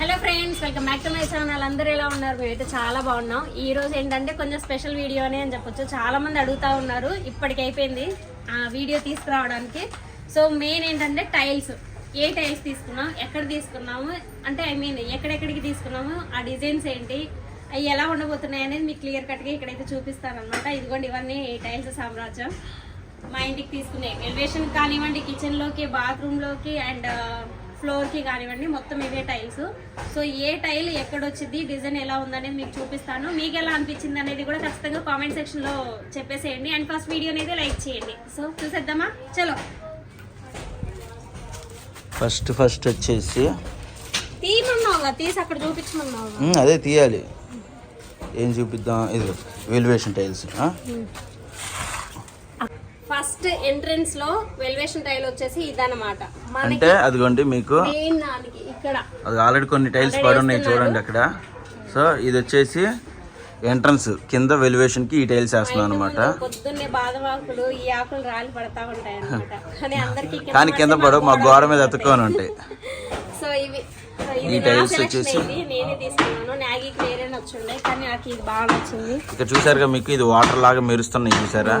Hello friends welcome back to my channel అందరూ ఎలా ఉన్నారు? మేమైతే చాలా బాగున్నాం. ఈ రోజు ఏంటంటే కొంచెం స్పెషల్ వీడియోనే అని చెప్పొచ్చు. చాలా మంది అడుగుతా ఉన్నారు. ఇప్పటికైపోయింది అయిపోయింది ఆ వీడియో తీసుకురావడానికి. సో మెయిన్ ఏంటంటే టైల్స్ ఏ టైల్స్ తీసుకున్నాం? ఎక్కడ తీసుకున్నాము? అంటే ఐ మీన్ ఎక్కడెక్కడికి తీసుకున్నాము? ఆ డిజైన్స్ ఏంటి? అవి ఎలా ఉండబోతున్నాయి అనేది మీకు క్లియర్ కట్గా ఇక్కడైతే చూపిస్తాను అనమాట ఇదిగోండి ఇవన్నీ టైల్స్ సామ్రాజ్యం. మా ఇంటికి తీసుకునే ఎలివేషన్ కానివ్వండి కిచెన్లోకి బాత్రూంలోకి అండ్ ఫ్లోర్కి కానివ్వండి మొత్తం ఇవే టైల్స్. సో ఏ టైల్ ఎక్కడ వచ్చింది డిజైన్ ఎలా ఉందనేది మీకు చూపిస్తాను. మీకు ఎలా అనిపించింది అనేది కూడా ఖచ్చితంగా కామెంట్ సెక్షన్లో చెప్పేసేయండి. అండ్ ఫస్ట్ వీడియో అనేది లైక్ చేయండి. సో చూసేద్దామా? చలో. ఫస్ట్ ఫస్ట్ వచ్చేసి తీయమన్నావుగా తీసి అక్కడ చూపించమన్నావు అదే తీయాలి. ఏం చూపిద్దాం? ఇది వెలివేషన్ టైల్స్ ఫస్ట్ ఎంట్రన్స్లో వెల్వేషన్ టైల్ వచ్చేసి ఇదన్నమాట. అంటే అదిగోండి మీకు ఇక్కడ. అది ఆల్రెడీ కొన్ని టైల్స్ పడి ఉన్నాయి చూడండి అక్కడ. సో ఇది వచ్చేసి ఎంట్రన్స్ కింద వెలివేషన్కి ఈ టైల్స్ వేస్తున్నాను అనమాట పొద్దున్నే బాదం ఆకులు ఈ ఆకులు రాలి పడతా ఉంటాయి కానీ కింద పడవు మా గోడ మీద అతుక్కొని ఉంటాయి. సో ఇవి ఈ selection వచ్చేసి-. నేనే తీసుకున్నాను. నాగికి వేరే నచ్చుండే కానీ నాకు ఇది బాగా నచ్చింది. ఇక్కడ చూసారుగా మీకు ఇది వాటర్ లాగా మెరుస్తున్నాయి చూసారా?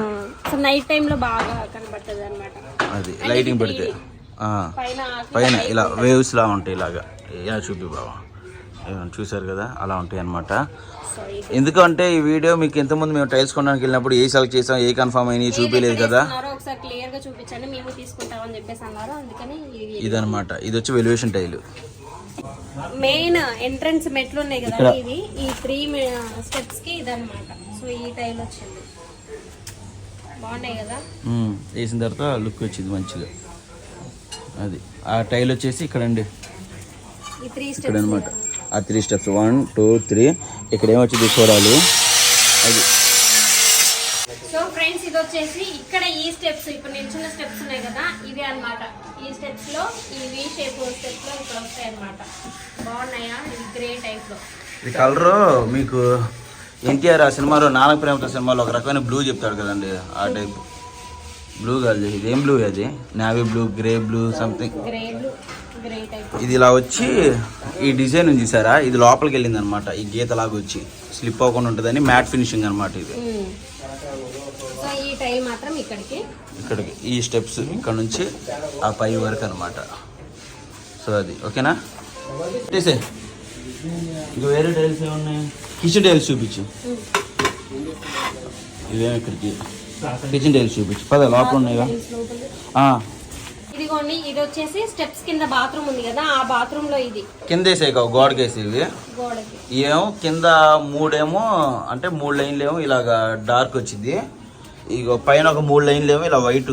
సో నైట్ టైం లో బాగా కనబడుతుంది అనమాట అది లైటింగ్ పెడితే. పైన ఇలా వేవ్స్ లా ఉంటాయి ఇలాగా. ఇలా చూపి ఇదిగోండి, చూసారు కదా? అలా ఉంటాయి ఇది. ఎందుకంటే ఈ వీడియో మీకు ఇంతకుముందు మేము టైల్స్ కొనడానికి వెళ్ళినప్పుడు ఏ సెలెక్ట్ చేసాం ఏ కన్ఫర్మ్ అయినాయి చూపించలేదు కదా? ఇదనమాట ఇది వచ్చి వెలివేషన్ టైల్ మెయిన్ ఎంట్రన్స్ మెట్లు ఉన్నాయి కదా. ఇది ఈ త్రీ స్టెప్స్కి ఇదన్నమాట. సో ఈ టైల్ వచ్చింది. బాగున్నాయి కదా? వేసిన తర్వాత లుక్ వచ్చింది మంచిగా. అది. ఆ టైల్ వచ్చేసి ఇక్కడ అండి ఇక్కడ అనమాట ఆ three steps. One two three. ఇక్కడ ఏమొచ్చింది చూడాలి. అది. ఫ్రెండ్స్ ఇది వచ్చేసి ఇక్కడ ఈ స్టెప్స్ ఇప్పుడు నిల్చున్న స్టెప్స్ ఉన్నాయి కదా ఇవి అన్నమాట. ఈ స్టెప్స్లో ఈ వి షేప్ స్టెప్స్లో ఇక్కడ వస్తాయి అన్నమాట. బాగున్నాయా? ఇది గ్రే టైప్లో. ఈ కలరు మీకు ఎన్టీఆర్ ఆ సినిమాలో నానక ప్రేమతో సినిమాలో ఒక రకమైన బ్లూ చెప్తాడు కదండి ఆ టైప్ బ్లూ కాదు ఇది ఏం బ్లూ అది? Navy blue grey blue something ఇది ఇలా వచ్చి ఈ డిజైన్ ఉంది చూసారా ఇది లోపలికి వెళ్ళింది అనమాట ఈ గీత లాగా వచ్చి. స్లిప్ అవ్వకుండా ఉంటుందని మ్యాట్ ఫినిషింగ్ అనమాట ఇది. టైల్ మాత్రం ఇక్కడికి. ఇక్కడికి. ఈ స్టెప్స్ ఇక్కడ నుంచి ఆ పై వరకు అనమాట సో అది. ఓకేనా? తీసే ఇంకా వేరే టైల్స్ ఏమున్నాయి? కిచెన్ టైల్స్ చూపించు. ఇవేమి ఇక్కడికి? కిచెన్ టైల్స్ చూపించు. పద లోపల ఉన్నాయిగా ఇదిగోండి ఇది వచ్చేసి స్టెప్స్ కింద బాత్రూమ్ ఉంది కదా ఆ బాత్రూమ్లో ఇది కింద ఇవి గోడకి. ఏమో కింద మూడేమో అంటే మూడు లైన్లు ఏమో ఇలాగా డార్క్ వచ్చింది. ఇగో పైన ఒక మూడు లైన్లు ఏమో ఇలా వైట్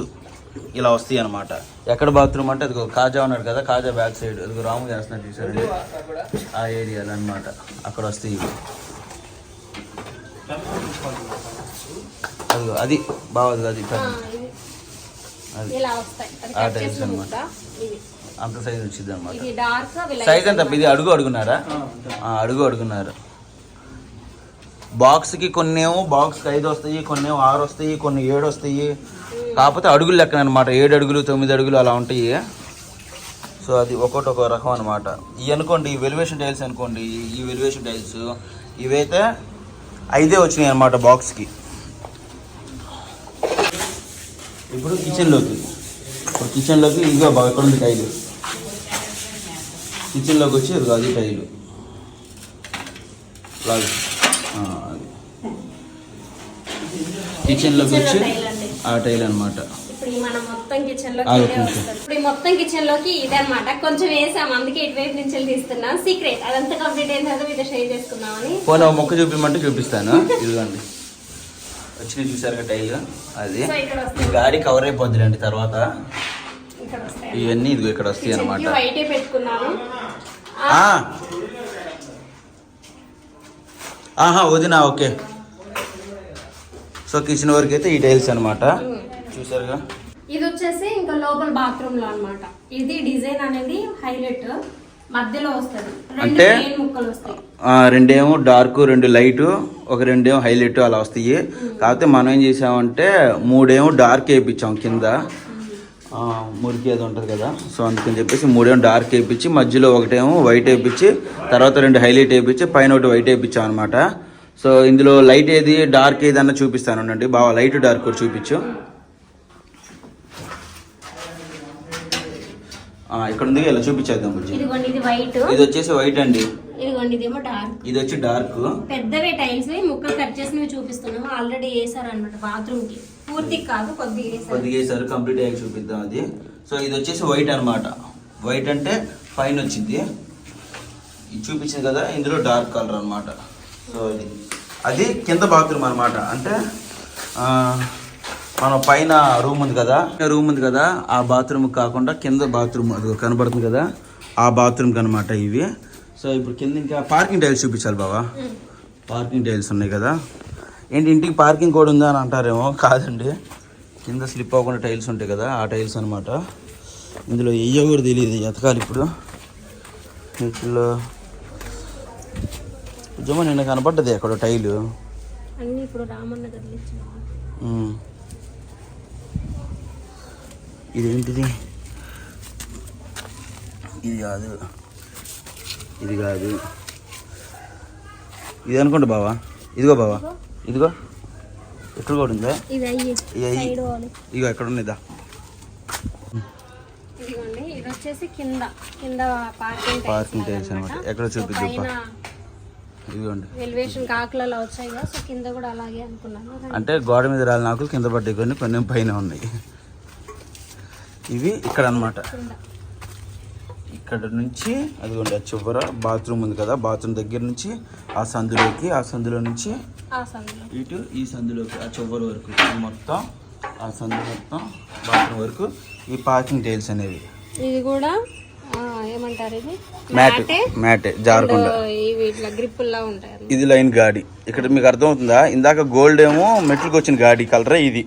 ఇలా వస్తాయి అనమాట ఎక్కడ బాత్రూమ్ అంటే అది కాజా ఉన్నాడు కదా కాజా బ్యాక్ సైడ్. అది రాము చేస్తున్నాడు చూసారు? ఆ ఏరియాలో అనమాట అక్కడ వస్తాయి ఇవి. అదిగో అది బాగుంది అది. అది. ఇలా వస్తాయి. అది ఆ. ముక్క ఇది. అంత సైజ్ వచ్చింది అనమాట సైజ్ ఎంత? ఇది అడుగు అడుగున్నారా? ఆ, అడుగు అడుగున్నారు. బాక్స్కి కొన్ని ఏమో బాక్స్కి ఐదు వస్తాయి కొన్ని ఏమో ఆరు వస్తాయి కొన్ని ఏడు వస్తాయి. కాకపోతే అడుగులు లెక్కన అనమాట ఏడు అడుగులు తొమ్మిది అడుగులు అలా ఉంటాయి. సో అది ఒక్కొక్కటి ఒక రకం అనమాట ఇవి అనుకోండి ఈ వెలివేషన్ టైల్స్ అనుకోండి ఈ- వెలివేషన్ టైల్స్ ఇవైతే ఐదే వచ్చినాయి అనమాట బాక్స్కి. ఇప్పుడు కిచెన్లోకి ఇప్పుడు కిచెన్లోకి ఇదిగో బాగా ఉంది టైలు. కిచెన్లోకి వచ్చి ఇదిగో అది టైలు. లాగు ఆ, అది కిచెన్లోకి వచ్చి ఆ టైల్ అనమాట మనం మొత్తం కిచెన్లోకి ఇప్పుడు మొత్తం కిచెన్లోకి ఇదే అనమాట కొంచెం వేసాం అందుకే ఇటువైపు నుంచి తీస్తున్నాం. సీక్రెట్ అదంతా కంప్లీట్ అయిన తర్వాత మీతో షేర్ చేసుకుందామని. పోనీ మొక్క చూపించమంటే చూపిస్తాను. ఇదిగోండి. వచ్చిన చూసారుగా టైల్ అది. గాడి కవర్ అయిపోద్దిలేండి తర్వాత. ఇవన్నీ ఇదిగో ఇక్కడ వస్తాయి అనమాట. ఆహా వదినా ఓకే. సో కిచెన్ వరకు అయితే ఈ టైల్స్ అనమాట చూసారుగా? ఇది వచ్చేసి ఇంకా లోపల బాత్రూమ్లో అన్నమాట. ఇది డిజైన్ అనేది హైలైట్. మధ్యలో వస్తుంది. అంటే? రెండేమో డార్క్ రెండు లైట్ ఒక రెండేమో హైలైట్ అలా వస్తాయి. కాకపోతే మనం ఏం చేసామంటే మూడేమో డార్క్ వేయించాం కింద. మురికి అది ఉంటుంది కదా. సో అందుకని చెప్పేసి మూడేమో డార్క్ వేయించి మధ్యలో ఒకటేమో వైట్ వేయించి తర్వాత రెండు హైలైట్ వేయించి పైన ఒకటి వైట్ వేయించాం అనమాట సో ఇందులో లైట్ ఏది డార్క్ ఏది అన్న చూపిస్తాను. ఉండండి. బాగా లైట్ డార్క్ కూడా చూపించు. ఇక్కడ ఉంది ఇలా చూపించేద్దాం ఇదిగోండి ఇది వైట్. ఇది వచ్చేసి వైట్ అండి. ఇదిగోండి ఇదేమో డార్క్. ఇది వచ్చి డార్క్. పెద్దవే టైల్స్. ముక్కలు కట్ చేసి మేము చూపిస్తున్నాము. ఆల్రెడీ వేసారు అనమాట బాత్రూమ్కి పూర్తి కాదు కొద్దిగా కొద్దిగా వేసారు. కంప్లీట్ అయ్యాక చూపిద్దాం అది. సో ఇది వచ్చేసి వైట్ అన్నమాట. వైట్ అంటే పైన వచ్చింది. ఇది చూపించింది కదా ఇందులో డార్క్ కలర్ అన్నమాట. సో ఇది. అది కింద బాత్రూమ్ అన్నమాట. అంటే మనం పైన రూమ్ ఉంది కదా రూమ్ ఉంది కదా ఆ బాత్రూమ్ కాకుండా కింద బాత్రూమ్ అది కనబడుతుంది కదా ఆ బాత్రూమ్కి అనమాట ఇవి. సో ఇప్పుడు కింద ఇంకా పార్కింగ్ టైల్స్ చూపించాలి బావా. పార్కింగ్ టైల్స్ ఉన్నాయి కదా. ఏంటి ఇంటికి పార్కింగ్ కూడా ఉందా అని అంటారేమో కాదండి. కింద స్లిప్ అవ్వకుండా టైల్స్ ఉంటాయి కదా ఆ టైల్స్ అనమాట ఇందులో వెయ్యో కూడా తెలియదు ఎతకాలి ఇప్పుడు. వీటిలో నిజమా నిన్న కనపడ్డది అక్కడ టైలు. అన్ని ఇప్పుడు రామన్న కదిలించాము ఉమ్. ఇదేంటిది? ఇది కాదు. ఇది కాదు. ఇది అనుకోండి బావా. ఇదిగో బావా. ఇదిగో. ఎక్కడ కూడా ఉందా? ఇది అయ్యి. ఇది అయ్యి. సైడ్ వాళ్ళు ఇగో ఎక్కడ ఉన్నదా ఇది. వచ్చేసి కింద. కింద పార్కింగ్ పార్కింగ్ టైల్స్ అనమాట ఎక్కడ చూపిద్దు ఇదిగోండి. ఎలివేషన్ కాకులలో వచ్చాయి కదా సో కింద కూడా అలాగే అనుకున్నాను. అంటే గోడ మీద రాలిన ఆకులు కింద పడ్డాయి కొన్ని కొన్ని పైన ఉన్నాయి. ఇవి ఇక్కడ అన్నమాట. కింద. ఇక్కడ నుంచి అదిగోండి ఆ చివర బాత్రూమ్ ఉంది కదా బాత్రూమ్ దగ్గర నుంచి ఆ సందులోకి ఆ సందులో నుంచి ఇటు ఈ సందులోకి ఆ చివరి వరకు మొత్తం ఆ సందు మొత్తం బాత్రూమ్ వరకు ఈ పార్కింగ్ టైల్స్ అనేవి. ఇది కూడా ఏమంటారు ఇది? మ్యాట్ మ్యాటే? మ్యాట్ జారకుండా. అండ్ ఇవి ఇట్లా గ్రిప్పుల్లా ఉంటాయి అన్నమాట. ఇది లైన్ గాడి. ఇక్కడ మీకు అర్థమవుతుందా? ఇందాక గోల్డ్ ఏమో మెట్లకు వచ్చిన గాడి కలరే ఇది.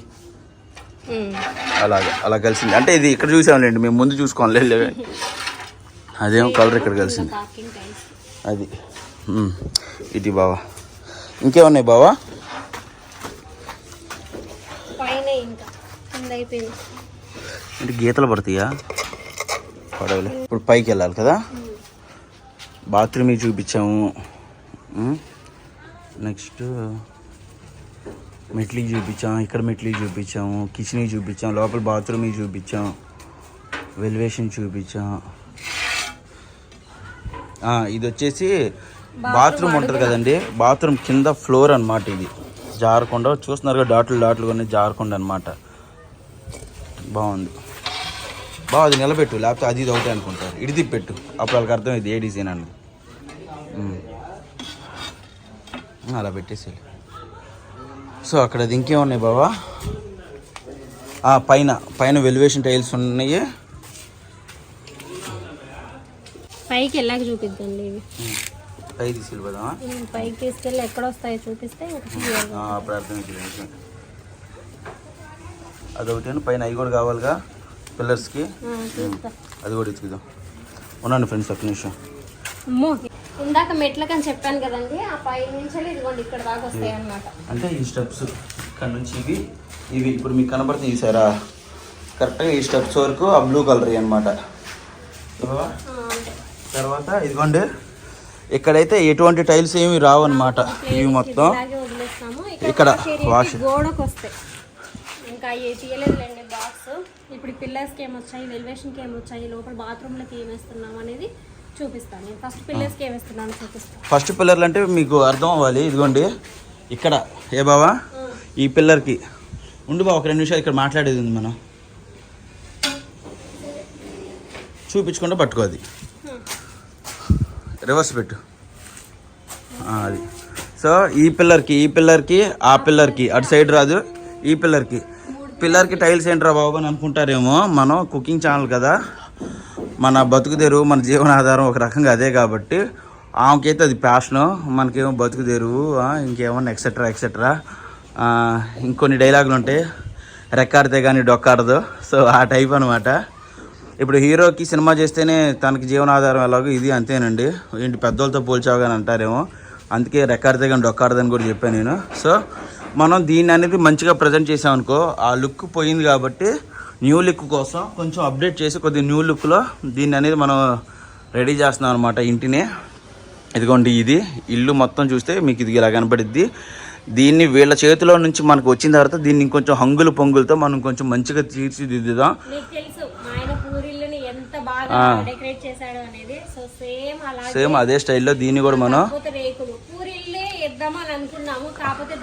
అలాగా అలా కలిసింది. అంటే ఇది ఇక్కడ చూసాంలేండి మేము ముందు చూసుకోవాలి అదేమో కలర్ ఇక్కడ కలిసింది. అది. ఇది బావా. ఇంకేమున్నాయి బావా? అంటే గీతలు పడతాయా? పడవలే. ఇప్పుడు పైకి వెళ్ళాలి కదా? బాత్రూమ్ చూపించాము. నెక్స్ట్ మెట్లకి చూపించాం ఇక్కడ మెట్లకి చూపించాము కిచెన్కి చూపించాం లోపల బాత్రూమ్కి చూపించాం వెలివేషన్ చూపించాం. ఇది వచ్చేసి బాత్రూమ్ ఉంటుంది కదండి? బాత్రూమ్ కింద ఫ్లోర్ అన్నమాట ఇది. జారకుండా చూస్తున్నారు కదా డాట్లు డాట్లు కొన్ని జారకుండా అనమాట బాగుంది. బాగా అది నిలబెట్టు లేకపోతే అది ఇది ఒకటే అనుకుంటారు. ఇడి తిప్పెట్టు అప్పుడు వాళ్ళకి అర్థం ఇది ఏ డిజైన్ అని ఉమ్. అలా పెట్టేసి సో అక్కడ అది ఇంకేమున్నాయి బావా? పైన పైన వెలివేషన్ టైల్స్ ఉన్నాయి. పైకి వెళ్ళాక చూపిద్దండి ఇవి. పై తీసుకెళ్ళిపోదామా పైకి తీసుకెళ్ళి ఎక్కడ వస్తాయో చూపిస్తే అప్పుడు అర్థమైంది అదొకటి పైన అవి కూడా కావాలిగా? పిల్లర్స్కి. అది కూడా ఇచ్చుకుందాం. ఉన్నాను ఫ్రెండ్స్ ఒక్క నిమిషం. ఇందాక మెట్లకని చెప్పాను కదండి ఆ పై నుంచి ఇదిగోండి ఇక్కడ దాకా వస్తాయి అన్నమాట. అంటే ఈ స్టెప్స్ ఇక్కడ నుంచి ఇవి ఇవి ఇప్పుడు మీకు కనబడుతుంది చూసారా? కరెక్ట్గా ఈ స్టెప్స్ వరకు ఆ బ్లూ కలర్ అనమాట తర్వాత ఇదిగోండి ఇక్కడైతే ఎటువంటి టైల్స్ ఏమి రావు అనమాట ఇవి మొత్తం. ఇక్కడ wash. గోడకు వస్తాయి ఇంకా తీయలేదులేండి బాక్స్ ఇప్పుడు పిల్లర్స్కి ఏమొచ్చాయి? వెలివేషన్కి ఏమొచ్చాయి? లోపల బాత్రూమ్లకి ఏం వేస్తున్నాం అనేది చూపిస్తాను. నేను ఫస్ట్ పిల్లర్స్కి ఏం వేస్తున్నాను చూపిస్తాను. ఫస్ట్ పిల్లర్లు అంటే మీకు అర్థం అవ్వాలి. ఇదిగోండి. ఇక్కడ. ఏ బావా? ఈ పిల్లర్కి ఉండు బావ ఒక రెండు నిమిషాలు ఇక్కడ మాట్లాడేది ఉంది మనం. చూపించకుండా పట్టుకో అది. రివర్స్ పెట్టు. అది. సో ఈ పిల్లర్కి ఈ పిల్లర్కి ఆ పిల్లర్కి అటు సైడ్ రాదు. ఈ పిల్లర్కి పిల్లర్కి టైల్స్ ఏంట్రా బాబు అని అనుకుంటారేమో. మనం కుకింగ్ ఛానల్ కదా. మన బతుకుదేరు మన జీవనాధారం ఒక రకంగా అదే కాబట్టి ఆమెకైతే అది ప్యాషను మనకేమో బతుకుదేరువు ఆ, ఇంకేమన్నా ఎక్సెట్రా ఎక్సెట్రా ఇంకొన్ని డైలాగులు ఉంటాయి. రెక్కాడితే కానీ డొక్కాడదు. సో ఆ టైప్ అనమాట ఇప్పుడు హీరోకి సినిమా చేస్తేనే తనకి జీవనాధారం ఎలాగో ఇది అంతేనండి. ఏంటి పెద్దోళ్ళతో పోల్చావుగాని అంటారేమో. అందుకే రెక్కాడితే కానీ డొక్కాడదని కూడా చెప్పాను నేను. సో మనం దీన్ని అనేది మంచిగా ప్రజెంట్ చేసామనుకో ఆ లుక్ పోయింది కాబట్టి న్యూ లుక్ కోసం కొంచెం అప్డేట్ చేసి కొద్దిగా న్యూ లుక్లో దీన్ని అనేది మనం రెడీ చేస్తున్నాం అనమాట ఇంటిని. ఇదిగోండి ఇది. ఇల్లు మొత్తం చూస్తే మీకు ఇది ఇలా కనపడిద్ది. దీన్ని వీళ్ళ చేతిలో నుంచి మనకు వచ్చిన తర్వాత దీన్ని ఇంకొంచెం హంగులు పొంగులతో మనం కొంచెం మంచిగా తీర్చిదిద్దుదాం. సేమ్ అదే స్టైల్లో దీన్ని కూడా మనం కాకపోతే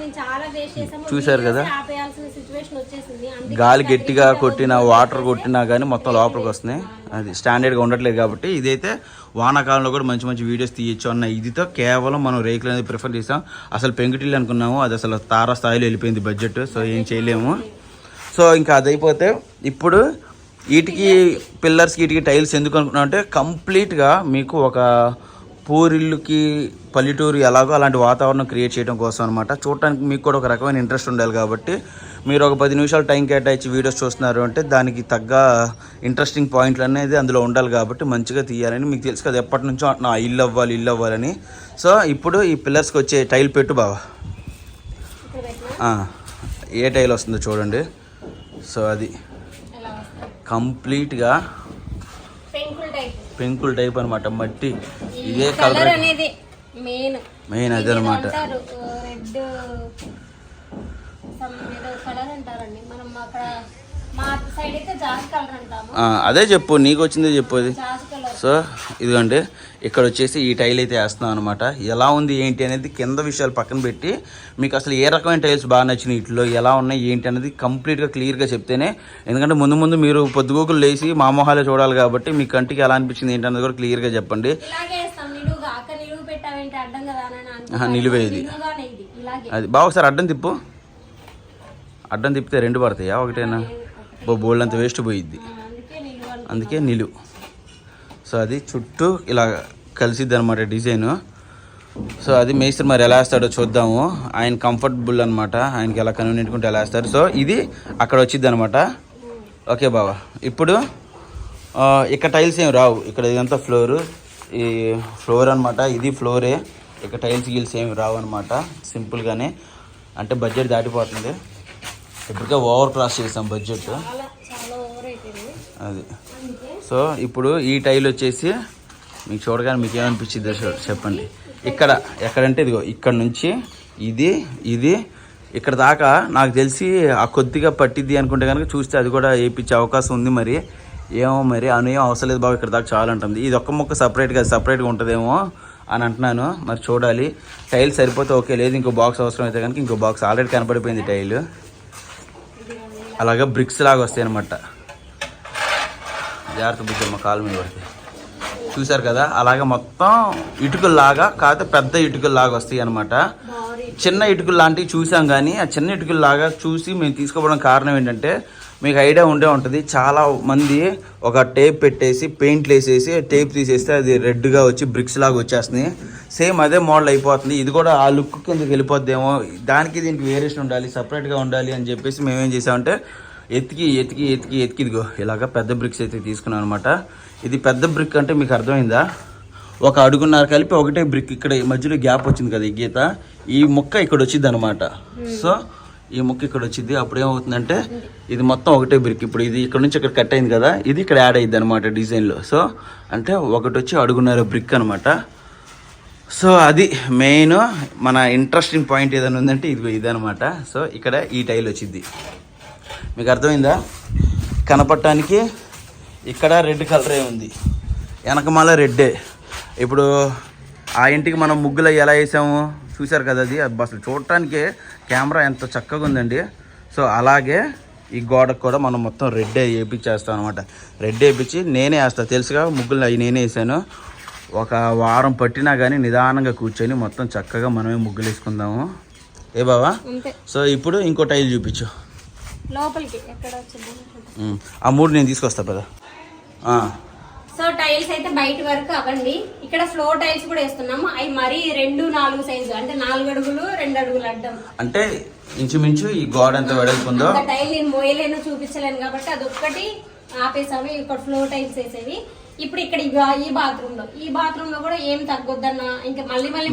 మేము చాలా వేస్ట్ చేసాము. చూశారు కదా? వీడియోస్ ఆపేయాల్సిన సిచ్యువేషన్ వచ్చేసింది. అందుకే గాలి గట్టిగా కొట్టినా వాటర్ కొట్టినా కానీ మొత్తం లోపలికి వస్తున్నాయి. అది స్టాండర్డ్గా ఉండట్లేదు కాబట్టి ఇదైతే వానాకాలంలో కూడా మంచి మంచి వీడియోస్ తీయచ్చు అన్న ఇదితో కేవలం మనం రేకులు అనేది ప్రిఫర్ చేసాం. అసలు పెంకుటిల్లు అనుకున్నాము అది అసలు తారా స్థాయిలో వెళ్ళిపోయింది బడ్జెట్ సో ఏం చేయలేము. సో ఇంకా అది అయిపోతే ఇప్పుడు వీటికి పిల్లర్స్కి వీటికి టైల్స్ ఎందుకు అనుకున్నాం అంటే కంప్లీట్గా మీకు ఒక పూరిల్లుకి పల్లెటూరు ఎలాగో అలాంటి వాతావరణం క్రియేట్ చేయడం కోసం అనమాట చూడటానికి మీకు కూడా ఒక రకమైన ఇంట్రెస్ట్ ఉండాలి కాబట్టి మీరు ఒక పది నిమిషాలు టైం కేటాయించి వీడియోస్ చూస్తున్నారు అంటే దానికి తగ్గ ఇంట్రెస్టింగ్ పాయింట్లు అనేది అందులో ఉండాలి కాబట్టి మంచిగా తీయాలని మీకు తెలుసు కదా ఎప్పటి నుంచో నా ఇల్లు అవ్వాలి ఇల్లు అవ్వాలని. సో ఇప్పుడు ఈ పిల్లర్స్కి వచ్చే టైల్ పెట్టు బావా. ఏ టైల్ వస్తుందో చూడండి. సో అది కంప్లీట్గా పెంకుల్ టైప్ అనమాట మట్టి. ఇదే కలర్ అనేది మెయిన్. మెయిన్ అదే అనమాట రెడ్ కలర్ అంటారండి. మనం అక్కడ అదే చెప్పు నీకు వచ్చిందే చెప్పు అది. సో ఇదిగోండి ఇక్కడ వచ్చేసి ఈ టైల్ అయితే వేస్తున్నాం అనమాట ఎలా ఉంది ఏంటి అనేది కింద విషయాలు పక్కన పెట్టి మీకు అసలు ఏ రకమైన టైల్స్ బాగా నచ్చినాయి వీటిలో ఎలా ఉన్నాయి ఏంటి అనేది కంప్లీట్గా క్లియర్గా చెప్తేనే. ఎందుకంటే ముందు ముందు మీరు పొద్దుగోకులు లేచి మా మొహాలే చూడాలి కాబట్టి మీ కంటికి ఎలా అనిపించింది ఏంటి అనేది కూడా క్లియర్గా చెప్పండి. ఇలాగే వేస్తాం నిలువుగా అక్క నిలువు పెట్టావేంటి అడ్డం కదా అని అనుకుంటారు. ఆహా, నిలువే ఇది. నిలువుగానే ఇది ఇలాగే. అది బాగా ఒకసారి అడ్డం తిప్పు. అడ్డం తిప్పితే రెండు పడతాయా ఒకటేనా? బోల్డ్ అంత వేస్ట్ పోయిద్ది. అందుకే నిలువు సో అది చుట్టూ ఇలా కలిసిద్ది అనమాట డిజైన్. సో అది మేస్త్రి మరి ఎలా వేస్తాడో చూద్దాము. ఆయన కంఫర్టబుల్ అనమాట ఆయనకి ఎలా కన్వీనియంట్ ఉంటే ఎలా వేస్తారు. సో ఇది అక్కడ వచ్చింది అనమాట ఓకే బావా. ఇప్పుడు ఇక్కడ టైల్స్ ఏం రావు. ఇక్కడ ఇదంతా ఫ్లోరు. ఈ ఫ్లోర్ అనమాట ఇది ఫ్లోరే. ఇక్కడ టైల్స్ గిల్స్ ఏమి రావు అనమాట సింపుల్గానే. అంటే బడ్జెట్ దాటిపోతుంది. ఇప్పటికే ఓవర్ క్రాస్ చేసాం బడ్జెట్. అది. సో ఇప్పుడు ఈ టైల్ వచ్చేసి మీకు చూడగానే మీకు ఏమనిపించిందో చెప్పండి. ఇక్కడ ఎక్కడంటే ఇదిగో ఇక్కడ నుంచి ఇది ఇది ఇక్కడ దాకా నాకు తెలిసి ఆ కొద్దిగా పట్టిద్ది అనుకుంటే కనుక చూస్తే అది కూడా వేయించే అవకాశం ఉంది మరి. ఏమో మరి అను ఏం అవసరం లేదు బాబు ఇక్కడ దాకా చాలా ఉంటుంది ఇది ఒక్క ముక్క సపరేట్గా సపరేట్గా ఉంటుందేమో అని అంటున్నాను. మరి చూడాలి. టైల్ సరిపోతే ఓకే లేదు ఇంకో బాక్స్ అవసరం అయితే కనుక ఇంకో బాక్స్ ఆల్రెడీ కనపడిపోయింది టైల్. అలాగా బ్రిక్స్ లాగా వస్తాయి అనమాట జాగ్రత్త బుద్ధమ్మ కాలు మీద పడితే. చూశారు కదా? అలాగే మొత్తం ఇటుకల్లాగా కాకపోతే పెద్ద ఇటుకల్లాగా వస్తాయి అనమాట చిన్న ఇటుకలు లాంటివి చూసాం కానీ ఆ చిన్న ఇటుకల్లాగా చూసి మేము తీసుకోవడం కారణం ఏంటంటే మీకు ఐడియా ఉండే ఉంటుంది. చాలా మంది ఒక టేప్ పెట్టేసి పెయింట్లు వేసేసి టేప్ తీసేస్తే అది రెడ్గా వచ్చి బ్రిక్స్ లాగా వచ్చేస్తుంది. సేమ్ అదే మోడల్ అయిపోతుంది. ఇది కూడా ఆ లుక్ కిందకి వెళ్ళిపోద్దేమో. దానికి దీనికి వేరియేషన్ ఉండాలి సపరేట్గా ఉండాలి అని చెప్పేసి మేము ఏం చేసామంటే ఎతికి ఎతికి ఎతికి ఎతికి ఇదిగో ఇలాగ పెద్ద బ్రిక్స్ అయితే తీసుకున్నాం అనమాట ఇది పెద్ద బ్రిక్ అంటే మీకు అర్థమైందా? ఒక అడుగున్నర కలిపి ఒకటే బ్రిక్ ఇక్కడ ఈ మధ్యలో గ్యాప్ వచ్చింది కదా ఈ గీత. ఈ ముక్క ఇక్కడ వచ్చింది అనమాట సో ఈ ముక్క ఇక్కడ వచ్చింది. అప్పుడు ఏమవుతుందంటే ఇది మొత్తం ఒకటే బ్రిక్. ఇప్పుడు ఇది ఇక్కడ నుంచి ఇక్కడ కట్ అయింది కదా ఇది ఇక్కడ యాడ్ అయ్యింది అనమాట డిజైన్లో. సో అంటే ఒకటి వచ్చి అడుగున్నర బ్రిక్ అనమాట సో అది మెయిన్ మన ఇంట్రెస్టింగ్ పాయింట్ ఏదైనా ఉందంటే ఇది ఇదనమాట సో ఇక్కడ ఈ టైల్ వచ్చింది. మీకు అర్థమైందా? కనపడటానికి ఇక్కడ రెడ్ కలరే ఉంది. వెనకమాల రెడ్డే. ఇప్పుడు ఆ ఇంటికి మనం ముగ్గులు ఎలా వేసాము? చూశారు కదా అది. అసలు చూడటానికి కెమెరా ఎంత చక్కగా ఉందండి. సో అలాగే ఈ గోడకు కూడా మనం మొత్తం రెడ్ వేయించేస్తాం అనమాట రెడ్ వేయించి నేనే వేస్తాను తెలుసుగా ముగ్గులు అవి నేనే వేసాను. ఒక వారం పట్టినా కానీ నిదానంగా కూర్చొని మొత్తం చక్కగా మనమే ముగ్గులు వేసుకుందాము. ఏ బావా? సో ఇప్పుడు ఇంకో టైల్ చూపించు. ఆ మూడు నేను తీసుకొస్తా ఆ, సో టైల్స్ అయితే బయట వరకు అవ్వండి. ఇక్కడ ఫ్లోర్ టైల్స్ కూడా వేస్తున్నాము. అవి మరీ రెండు నాలుగు సైజు అంటే నాలుగు అడుగులు రెండు అడుగులు అడ్డం. అంటే ఇంచుమించు ఈ గోడ ఎంత వెడల్పుందో టైల్ నేను మోయలేను చూపించలేను కాబట్టి అదొక్కటి ఆపేసాము ఇక్కడ ఫ్లోర్ టైల్స్ వేసేవి. ఇప్పుడు ఇక్కడ ఈ బాత్రూమ్లో ఈ బాత్రూమ్లో కూడా ఏం తగ్గొద్దన్న ఇంకా మళ్ళీ మళ్ళీ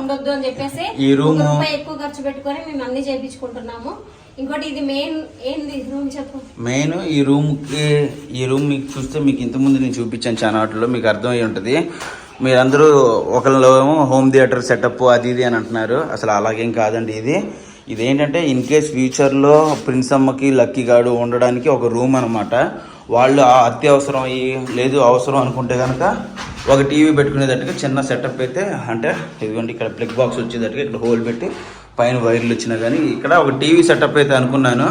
ఉండొద్దు అని చెప్పేసి ఈ రూపాయి ఎక్కువ ఖర్చు పెట్టుకొని మేము అన్ని చేయించుకుంటున్నాము. ఇంకోటి ఇది మెయిన్ ఏంది రూమ్ చెప్పు. మెయిన్ ఈ రూమ్కి ఈ రూమ్ మీకు చూస్తే మీకు ఇంతకుముందు నేను చూపించాను చాలా వాటిలో మీకు అర్థమై ఉంటుంది. మీరందరూ ఒకళ్ళు ఏమో హోమ్ థియేటర్ సెటప్ అది ఇది అని అంటున్నారు. అసలు అలాగేం కాదండి ఇది. ఇదేంటంటే ఇన్ కేస్ ఫ్యూచర్లో ప్రిన్స్ అమ్మకి లక్కీ గాడు ఉండడానికి ఒక రూమ్ అనమాట వాళ్ళు అత్యవసరం అయ్యి లేదు అవసరం అనుకుంటే కనుక ఒక టీవీ పెట్టుకునేటట్టుగా చిన్న సెటప్ అయితే అంటే ఇదిగోండి ఇక్కడ ప్లగ్ బాక్స్ వచ్చేటట్టుగా ఇక్కడ హోల్ పెట్టి పైన వైర్లు వచ్చినా కానీ ఇక్కడ ఒక టీవీ సెటప్ అయితే అనుకున్నాను.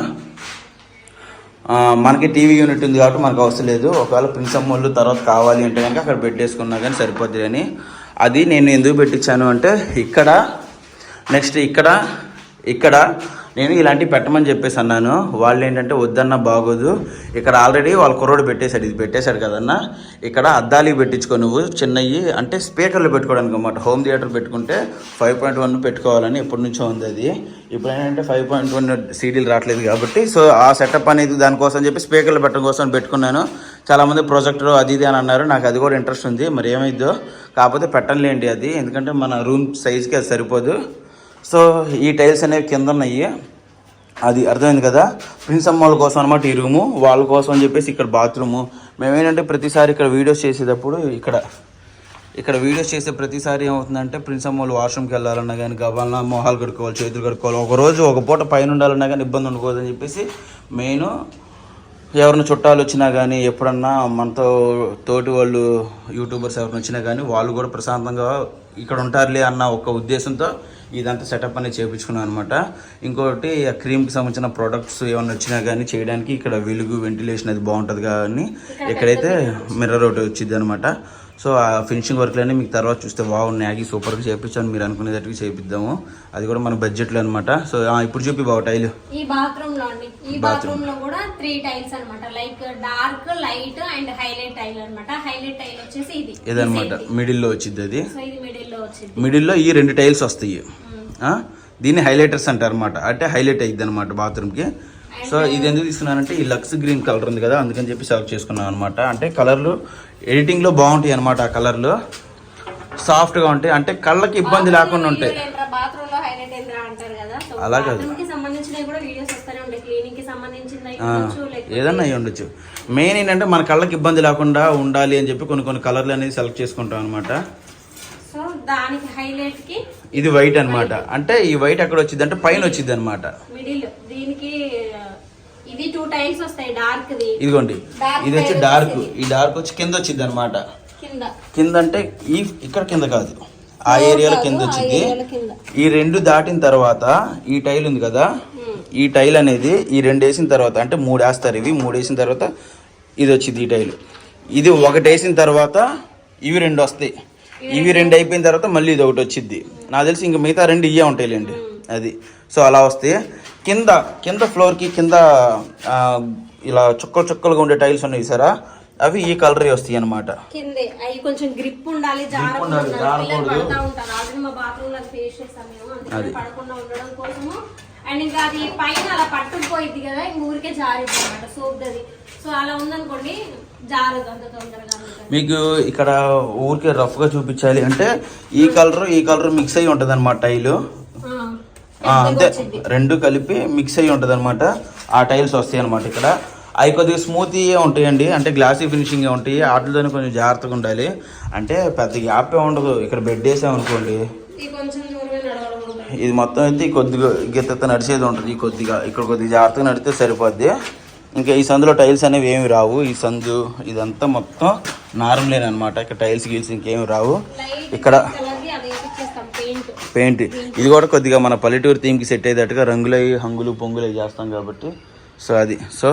మనకి టీవీ యూనిట్ ఉంది కాబట్టి మనకు అవసరం లేదు. ఒకవేళ ప్రిన్స్ అమ్మోళ్ళు తర్వాత కావాలి అంటే కనుక అక్కడ పెట్టేసుకున్నా కానీ సరిపోద్ది అని. అది నేను ఎందుకు పెట్టించాను అంటే ఇక్కడ నెక్స్ట్ ఇక్కడ ఇక్కడ నేను ఇలాంటివి పెట్టమని చెప్పేసి అన్నాను. వాళ్ళు ఏంటంటే వద్దన్న బాగోదు. ఇక్కడ ఆల్రెడీ వాళ్ళ కుర్రోడు పెట్టేశాడు ఇది పెట్టేశాడు కదన్న. ఇక్కడ అద్దాలు పెట్టించుకో నువ్వు చిన్నవి అంటే స్పీకర్లు పెట్టుకోవడానికి అనమాట హోమ్ థియేటర్ పెట్టుకుంటే ఫైవ్ పాయింట్ వన్ పెట్టుకోవాలని ఎప్పటి నుంచో ఉంది అది. ఇప్పుడు ఏంటంటే ఫైవ్ పాయింట్ వన్ సీడీలు రావట్లేదు కాబట్టి సో ఆ సెటప్ అనేది దానికోసం చెప్పి స్పీకర్లు పెట్టడం కోసం పెట్టుకున్నాను. చాలామంది ప్రొజెక్టర్ అది ఇది అని అన్నారు. నాకు అది కూడా ఇంట్రెస్ట్ ఉంది. మరి ఏమైందో? కాకపోతే పెట్టనులేండి అది. ఎందుకంటే మన రూమ్ సైజ్కి అది సరిపోదు. సో ఈ టైల్స్ అనేవి కింద ఉన్నాయి. అది అర్థమైంది కదా? ప్రిన్స్ అమ్మోళ్ళ కోసం అనమాట ఈ రూము. వాళ్ళ కోసం అని చెప్పేసి ఇక్కడ బాత్రూము. మేమేంటంటే ప్రతిసారి ఇక్కడ వీడియోస్ చేసేటప్పుడు ఇక్కడ ఇక్కడ వీడియోస్ చేసే ప్రతిసారి ఏమవుతుందంటే ప్రిన్స్ అమ్మోళ్ళు వాష్రూమ్కి వెళ్ళాలన్నా కానీ గవ్వాలన్నా మొహాలు కడుక్కోవాలి చేతులు కడుక్కోవాలి. ఒక రోజు ఒక పూట పైన ఉండాలన్నా కానీ ఇబ్బంది ఉండకూడదని చెప్పేసి మెయిన్ ఎవరైనా చుట్టాలు వచ్చినా కానీ ఎప్పుడన్నా మనతో తోటి వాళ్ళు యూట్యూబర్స్ ఎవరైనా వచ్చినా కానీ వాళ్ళు కూడా ప్రశాంతంగా ఇక్కడ ఉంటారులే అన్న ఒక ఉద్దేశంతో ఇదంతా సెటప్ అనేది చేయించుకున్నాను అనమాట ఇంకోటి ఆ క్రీమ్కి సంబంధించిన ప్రొడక్ట్స్ ఏమైనా వచ్చినా కానీ చేయడానికి ఇక్కడ వెలుగు వెంటిలేషన్ అది బాగుంటుంది కానీ ఇక్కడైతే మిర్రర్ ఒకటి వచ్చింది అనమాట సో ఆ ఫినిషింగ్ వర్క్లన్నీ మీకు తర్వాత చూస్తే వావ్ మ్యాగీ సూపర్గా చేయించాను మీరు అనుకునేటట్టుగా చేపిద్దాము. అది కూడా మన బడ్జెట్లో అనమాట సో ఇప్పుడు చూపి బావ టైలు. ఈ బాత్రూమ్లో అండి. ఈ బాత్రూమ్లో కూడా త్రీ టైల్స్ అన్నమాట. Like dark light and highlight tile అన్నమాట. హైలైట్ టైల్ వచ్చేసి ఇది. ఇదనమాట మిడిల్లో వచ్చింది అది. సో ఇది మిడిల్లో వచ్చింది. మిడిల్లో ఈ రెండు టైల్స్ వస్తాయి? దీన్ని హైలైటర్స్ అంటారు అనమాట అంటే హైలైట్ అయ్యిద్ది అనమాట బాత్రూమ్కి. సో ఇది ఎందుకు తీసుకున్నానంటే ఈ లక్స్ గ్రీన్ కలర్ ఉంది కదా అందుకని చెప్పి సెలెక్ట్ చేసుకున్నాను అనమాట అంటే కలర్లు ఎడిటింగ్లో బాగుంటాయి అనమాట ఆ కలర్లు. సాఫ్ట్గా ఉంటాయి. అంటే కళ్ళకి ఇబ్బంది లేకుండా ఉంటాయి. అలా కాదు. ఏదన్నా అయి ఉండొచ్చు. మెయిన్ ఏంటంటే మన కళ్ళకి ఇబ్బంది లేకుండా ఉండాలి అని చెప్పి కొన్ని కొన్ని కలర్లు అనేది సెలెక్ట్ చేసుకుంటాం అనమాట దానికి హైలైట్కి ఇది వైట్ అన్నమాట. అంటే ఈ వైట్ ఎక్కడ వచ్చింది అంటే పైన వచ్చింది అనమాట మిడిల్ దీనికి ఇది టూ వస్తాయి డార్క్ ది ఇదిగోండి ఇది వచ్చి డార్క్. ఈ డార్క్ వచ్చి కింద వచ్చింది అనమాట కింద. కింద అంటే ఈ ఇక్కడ కింద కాదు. ఆ ఏరియాలో కింద. వచ్చింది. ఈ రెండు దాటిన తర్వాత ఈ టైల్ ఉంది కదా ఈ టైల్ అనేది ఈ రెండు వేసిన తర్వాత అంటే మూడు వేస్తారు ఇవి మూడు వేసిన తర్వాత ఇది వచ్చింది ఈ టైల్ ఇది ఒకటి వేసిన తర్వాత ఇవి రెండు వస్తాయి. ఇవి రెండు అయిపోయిన తర్వాత మళ్ళీ ఇది ఒకటి వచ్చింది నాకు తెలిసి ఇంక మిగతా రెండు ఇవే ఉంటాయిలేండి. అది. సో అలా వస్తే కింద కింద ఫ్లోర్కి కింద ఆ, ఇలా చుక్కలు చుక్కలుగా ఉండే టైల్స్ ఉన్నాయి సరా? అవి ఈ కలర్ వస్తాయి కొంచెం గ్రిప్ ఉండాలి. జారకూడదు. అందుకని అది. అండ్ ఇంకా అది పైన అలా పట్టుకుపోయింది కదా ఇంక ఊరికే జారిద్ది అనమాట సోప్ అది. సో అలా ఉందనుకోండి జారదు అంత తొందరగా అందుకని. మీకు ఇక్కడ ఊరికే రఫ్గా చూపించాలి అంటే ఈ కలర్ ఈ కలర్ మిక్స్ అయ్యి ఉంటుంది అనమాట టైలు అంతే. రెండు కలిపి మిక్స్ అయ్యి ఉంటుంది అనమాట ఆ టైల్స్ వస్తాయి అనమాట ఇక్కడ. అవి కొద్దిగా స్మూతీయే ఉంటాయండి అంటే గ్లాసీ ఫినిషింగ్ ఉంటాయి. వాటితో కొంచెం జాగ్రత్తగా ఉండాలి. అంటే పెద్ద గ్యాప్ ఉండదు. ఇక్కడ బెడ్ కొంచెం నడవడం ఉంటుంది. ఇది మొత్తం అయితే ఈ కొద్దిగా గెత్తెత్త నడిచేది ఉంటుంది. కొద్దిగా ఇక్కడ కొద్దిగా జాగ్రత్తగా నడితే సరిపోద్ది. ఇంకా ఈ సందులో టైల్స్ అనేవి ఏమి రావు. ఈ సందు ఇదంతా మొత్తం నార్మలేన్ అనమాట ఇక్కడ టైల్స్ గీల్స్ ఇంకేమి రావు. ఇక్కడ పెయింట్. ఇది కూడా కొద్దిగా మన పల్లెటూరు థీమ్కి సెట్ అయ్యేటట్టుగా రంగులై హంగులు పొంగులు చేస్తాం కాబట్టి. సో అది. సో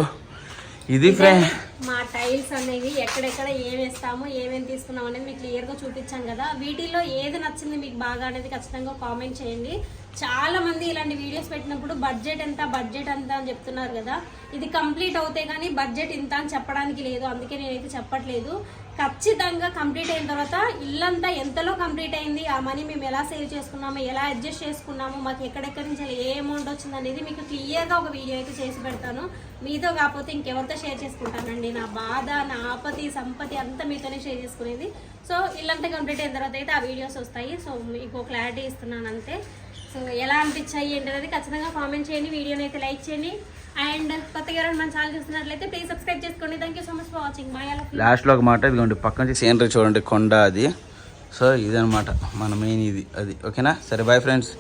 ఇది ఫ్రెండ్ మా టైల్స్ అనేవి ఎక్కడెక్కడ ఏమేస్తాము ఏమేమి తీసుకున్నాం అనేది మీకు క్లియర్గా చూపించాం కదా. వీటిల్లో ఏది నచ్చింది మీకు బాగా అనేది ఖచ్చితంగా కామెంట్ చేయండి. చాలా మంది ఇలాంటి వీడియోస్ పెట్టినప్పుడు బడ్జెట్ ఎంత బడ్జెట్ ఎంత అని చెప్తున్నారు కదా. ఇది కంప్లీట్ అవుతే కానీ బడ్జెట్ ఇంత అని చెప్పడానికి లేదు. అందుకే నేనైతే చెప్పట్లేదు. ఖచ్చితంగా కంప్లీట్ అయిన తర్వాత ఇల్లంతా ఎంతలో కంప్లీట్ అయింది ఆ మనీ మేము ఎలా సేవ్ చేసుకున్నాము ఎలా అడ్జస్ట్ చేసుకున్నాము మాకు ఎక్కడెక్కడి నుంచి ఏ అమౌంట్ వచ్చింది అనేది మీకు క్లియర్గా ఒక వీడియో అయితే చేసి పెడతాను. మీతో కాకపోతే ఇంకెవరితో షేర్ చేసుకుంటానండి. నా బాధ నా ఆపతి సంపతి అంతా మీతోనే షేర్ చేసుకునేది. సో ఇల్లంతా కంప్లీట్ అయిన తర్వాత అయితే ఆ వీడియోస్ వస్తాయి. సో మీకు క్లారిటీ ఇస్తున్నాను అంతే. సో ఎలా అనిపించాయి ఏంటనేది ఖచ్చితంగా కామెంట్ చేయండి వీడియోని అయితే లైక్ చేయండి. అండ్ కొత్తగా ఎవరైనా మన ఛానల్ చూస్తున్నట్లయితే ప్లీజ్ సబ్స్క్రైబ్ చేసుకోండి. Thank you so much for watching bye లాస్ట్లో ఒక మాట ఇదిగోండి పక్క నుంచి సీనరీ చూడండి కొండ అది. సో ఇదనమాట మన మెయిన్ ఇది అది. ఓకేనా సరే బాయ్ ఫ్రెండ్స్